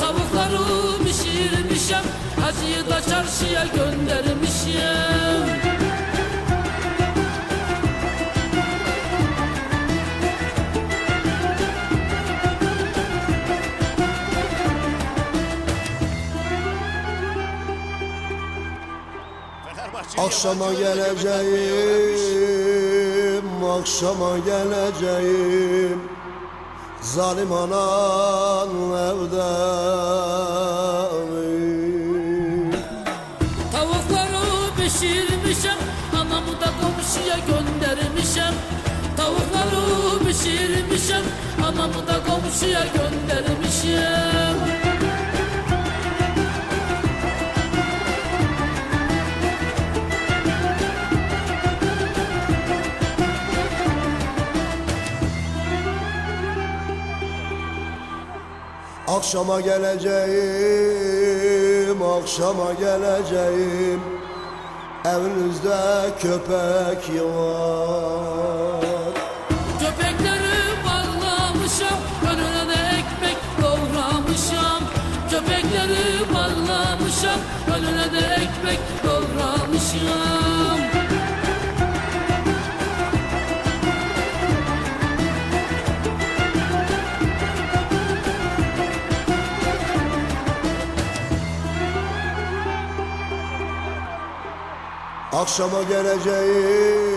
Tavukları pişirmişem. Hacıyı da çarşıya göndermişim Akşama geleceğim, akşama geleceğim Zalim anan evde Tavukları pişirmişem Anamı da komşuya göndermişem Tavukları pişirmişem Anamı da komşuya göndermişim Akşama geleceğim, akşama geleceğim. Evinizde köpek var Köpekleri bağlamışam Önüne de ekmek doğramışam. Köpekleri bağlamışam Önüne de ekmek doğramışam Akşama geleceğim